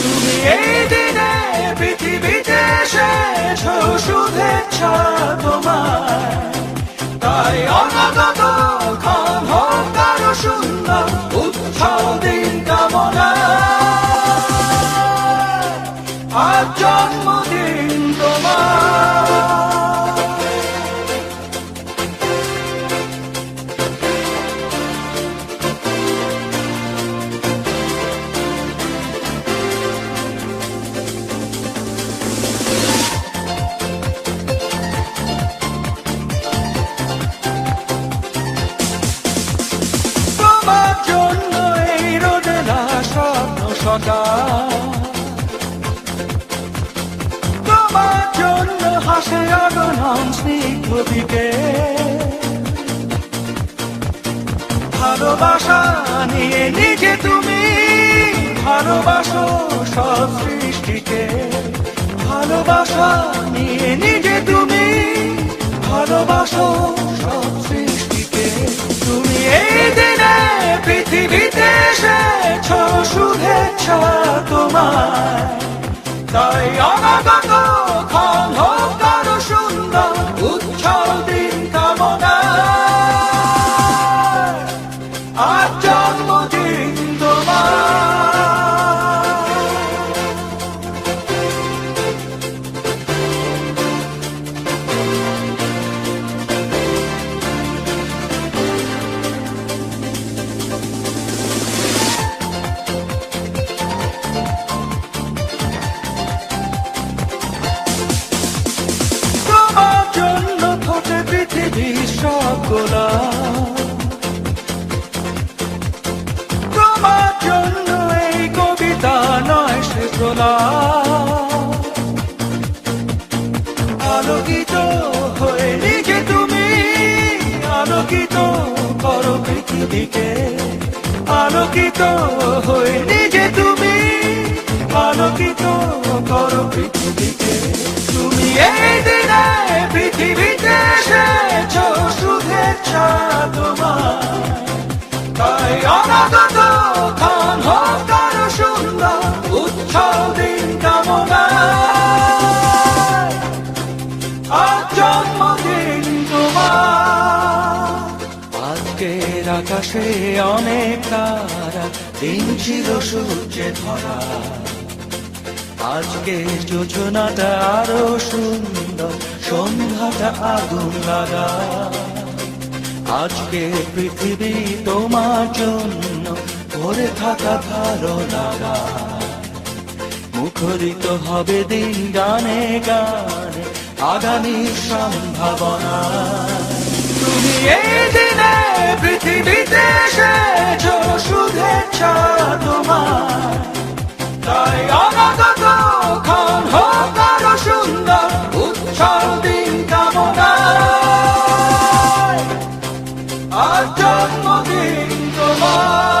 তুমি এই দিনে পৃথিবীতে সকাল তোমার জন্য হাসে আগনন স্নিগ্ধ ভালোবাসা নিয়ে নিজে তুমি ভালোবাসো সব সৃষ্টিকে। ভালোবাসা নিয়ে নিজে তুমি ভালোবাসো সব সৃষ্টিকে। তুমি এই দিনে পৃথিবীতে শুভেচ্ছা তোমায় তাই অনাগত গোলাপ তোমার জন্য এই কবিতা নয় সে গোলাপ আলোকিত হয়ে নিজে তুমি, আলোকিত করো পৃথিবীকে। আলোকিত হয়ে নিজে তুমি, আলোকিত করো পৃথিবীকে তুমি এই দিনে পৃথিবীতে এসেছ শুভেচ্ছা তোমার তাই অনাগত ক্ষণ হোক আরও সুন্দর, উৎসব দিন কামনা আজ জন্মদিন তোমার আজকের আকাশে অনেক তারা, দিন ছিল সূর্যে ধরা। আজকে যোজনাটা আরও সুন্দর, সন্ধ্যাটা আগুন লাগা আজকে পৃথিবী তোমার জন্য ভরে থাকা ভালো লাগা। মুখরিত হবে দিন গানে গানে, আগামী সম্ভাবনা। তুমি এই দিনে পৃথিবীতে এসেছ শুভেচ্ছা তোমার। জন্মদিন তোমার।